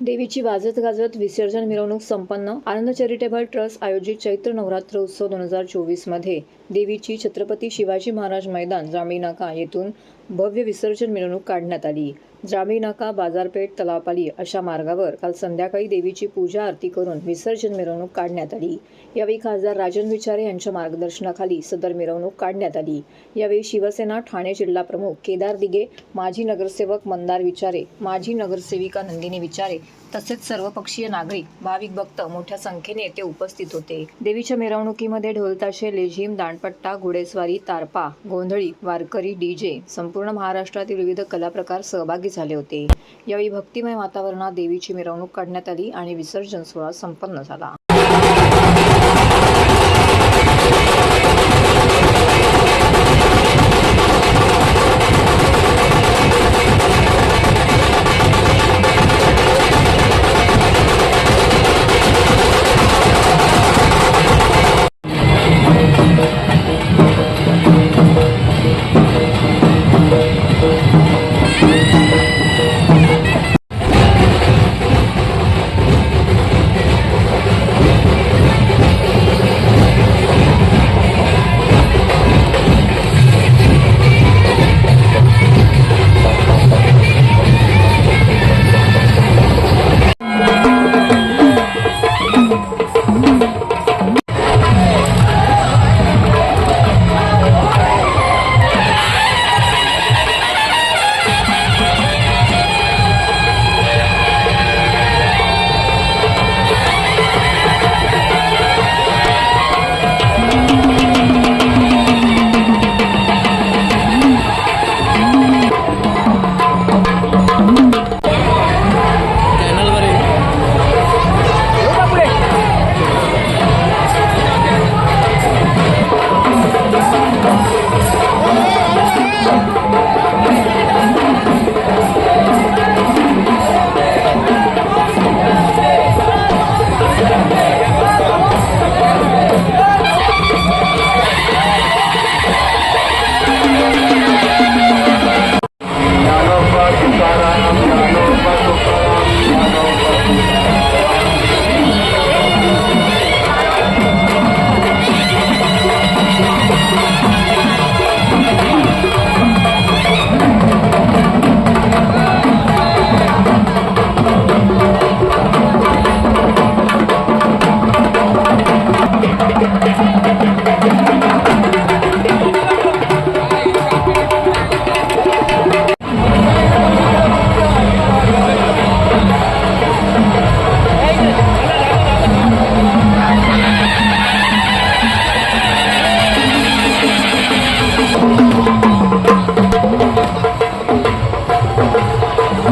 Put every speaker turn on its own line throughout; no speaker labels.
देवीची वाजत गाजत विसर्जन मिरवणूक संपन्न. आनंद चॅरिटेबल ट्रस्ट आयोजित चैत्र नवरात्र उत्सव दोन हजार चोवीसमध्ये देवीची छत्रपती शिवाजी महाराज मैदान जांभळी नाका येथून भव्य विसर्जन मिरवणूक काढण्यात आली. जामी नाका बाजारपेठ तलावपाली अशा मार्गावर काल संध्याकाळी देवीची पूजा आरती करून विसर्जन मिरवणूक काढण्यात आली. यावेळी खासदार राजन विचारे यांच्या मार्गदर्शनाखाली सदर मिरवणूक काढण्यात आली. यावेळी शिवसेना ठाणे जिल्हा प्रमुख केदार दिगे माजी नगरसेवक मंदार विचारे माजी नगरसेविका नंदिनी विचारे तसेच सर्वपक्षीय नागरिक भाविक भक्त मोठ्या संख्येने येथे उपस्थित होते. देवीच्या मिरवणुकीमध्ये ढोलताशे लेझिम दांडपट्टा घोडेस्वारी तारपा गोंधळी वारकरी डीजे संपूर्ण महाराष्ट्रातील विविध कलाप्रकार सहभागी झाले होते. यावेळी भक्तिमय वातावरणात देवीची मिरवणूक काढण्यात आली आणि विसर्जन सोहळा संपन्न झाला.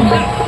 Thank you.